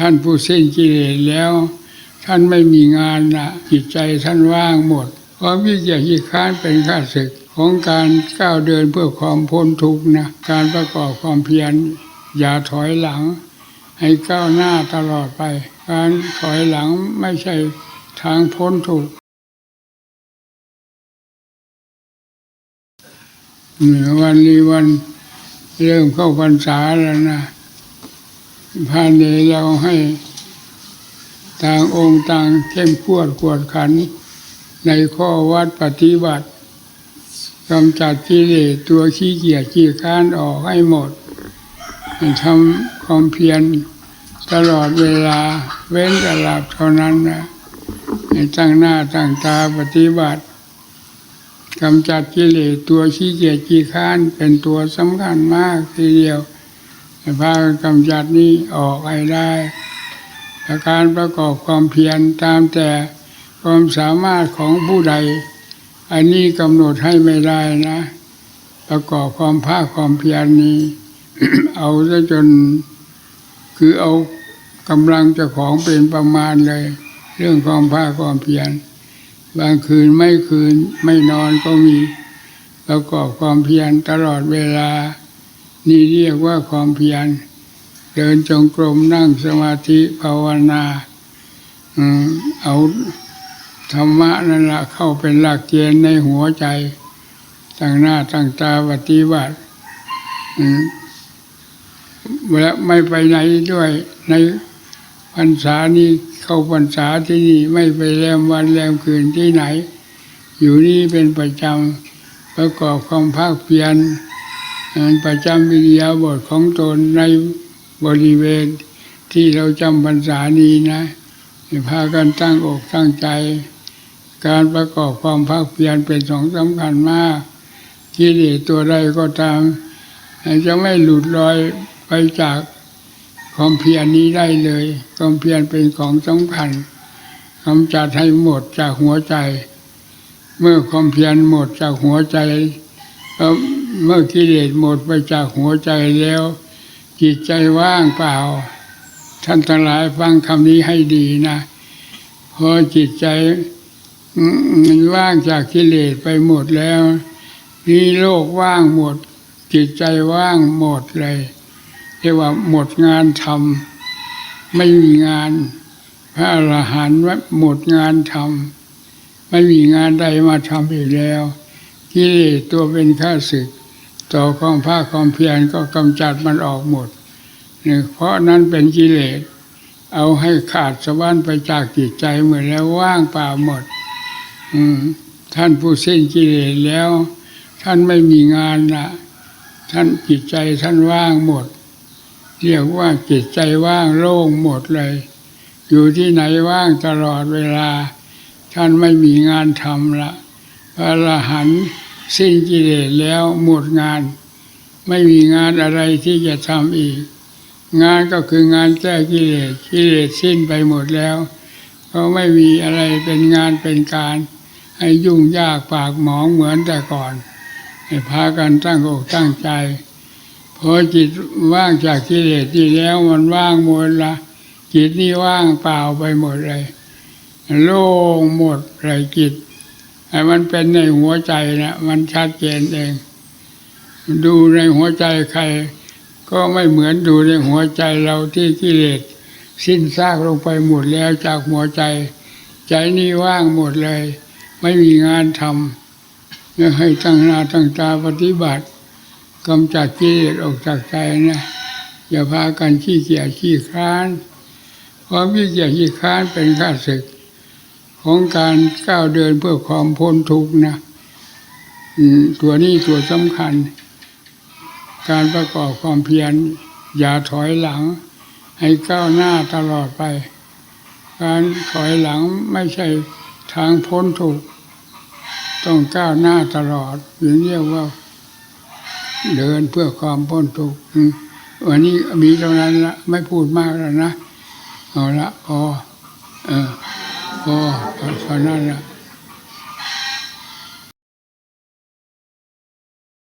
ท่านผู้สิ้นกิเลสแล้ว ท่านไม่มีงานนะจิตใจท่านว่างหมดความวิเกียจขี้ค้านเป็นข้าศึกของการก้าวเดินเพื่อความพ้นทุกข์นะการประกอบความเพียรอย่าถอยหลัง ให้ก้าวหน้าตลอดไป การถอยหลังไม่ใช่ทางพ้นทุกข์วันนี้วันเริ่มเข้าพรรษาแล้วนะ พระเนเราให้ต่างองค์ต่างเข้มขวดกวดขัน ในข้อวัดปฏิบัติกำจัดกิเลสตัวขี้เกียจขี้ค้านออกให้หมดทำความเพียรตลอดเวลาเว้นแต่หลับเท่านั้นนะให้ตั้งหน้าตั้งตาปฏิบัติกำจัดกิเลสตัวขี้เกียจขี้ค้านเป็นตัวสำคัญมากทีเดียว ให้พากันกำจัดนี้ออกให้ได้อาการประกอบความเพียรตามแต่ความสามารถของผู้ใด อันนี้กำหนดให้ไม่ได้นะ ประกอบความภาคความเพียรนี้ เอาซะจนคือเอากำลังเจ้าของเป็นประมาณเลย เรื่องความภาคความเพียรบางคืนไม่คืนไม่นอนก็มี ประกอบความเพียรตลอดเวลา นี่เรียกว่าความเพียร เดินจงกรมนั่งสมาธิภาวนาเอาธรรมะนั่นละเข้าเป็นหลักเกณฑ์ในหัวใจ ตั้งหน้าตั้งตาปฏิบัติและไม่ไปไหนด้วยในพรรษานี้เข้าพรรษาที่นี่ไม่ไปแรมวันแรมคืนที่ไหน อยู่นี่เป็นประจำประกอบความภาคเพียร ประจำวิริยาบทของตนในบริเวณที่เราจำพรรษานี้นะพากันตั้งอกตั้งใจ การประกอบความภาคเพียรเป็นสองสำคัญมากกิเลสตัวใดก็ตาม จะไม่หลุดลอยไปจากความเพียรนี้ได้เลย ความเพียรเป็นของสำคัญกำจัดให้หมดจากหัวใจ เมื่อความเพียรหมดจากหัวใจแล้ว เมื่อกิเลสหมดไปจากหัวใจแล้ว จิตใจว่างเปล่า ท่านทั้งหลายฟังคำนี้ให้ดีนะพอจิตใจมันว่างจากกิเลสไปหมดแล้วนี่โลกว่างหมด จิตใจว่างหมดเลยเรียกว่าหมดงานทำไม่มีงาน พระอรหันต์ว่าหมดงานทำไม่มีงานใดมาทำอีกแล้ว กิเลสตัวเป็นข้าศึก ต่อความภาคความเพียรก็กำจัดมันออกหมดเนี่ยเพราะนั้นเป็นกิเลส เอาให้ขาดสะบั้นไปจากจิตใจหมดแล้วว่างเปล่าหมด อืมท่านผู้สิ้นกิเลสแล้ว ท่านไม่มีงานละท่านจิตใจท่านว่างหมด เรียกว่าจิตใจว่างโล่งหมดเลย อยู่ที่ไหนว่างตลอดเวลา ท่านไม่มีงานทำละพระอรหันต์ สิ้นกิเลสแล้วหมดงาน ไม่มีงานอะไรที่จะทำอีก งานก็คืองานแก้กิเลสกิเลสสิ้นไปหมดแล้วก็ไม่มีอะไรเป็นงานเป็นการ ให้ยุ่งยากปากหมองเหมือนแต่ก่อน ให้พากันตั้งอกตั้งใจพอจิตว่างจากกิเลสที่แล้วมันว่างหมดละจิตนี่ว่างเปล่าไปหมดเลย โล่งหมดเลยจิต ไอ้มันเป็นในหัวใจนะมันชัดเจนเอง ดูในหัวใจใคร ก็ไม่เหมือนดูในหัวใจเราที่กิเลสสิ้นซากลงไปหมดแล้วจากหัวใจ ใจนี่ว่างหมดเลย ไม่มีงานทำเนี่ยให้ตั้งนาตั้งตาปฏิบัติกำจัดกิเลสออกจากใจนะอย่าพากันขี้เกียจขี้ค้านความขี้เกียจขี้ค้านเป็นข้าศึก ของการก้าวเดินเพื่อความพ้นทุกข์นะตัวนี้ตัวสำคัญ การประกอบความเพียรอย่าถอยหลัง ให้ก้าวหน้าตลอดไป การถอยหลังไม่ใช่ทางพ้นทุกข์ต้องก้าวหน้าตลอดถึงเรียกว่า เดินเพื่อความพ้นทุกข์วันนี้มีเท่านั้นละไม่พูดมากแล้วนะ เอาละพอเออ พอเท่านั้นละ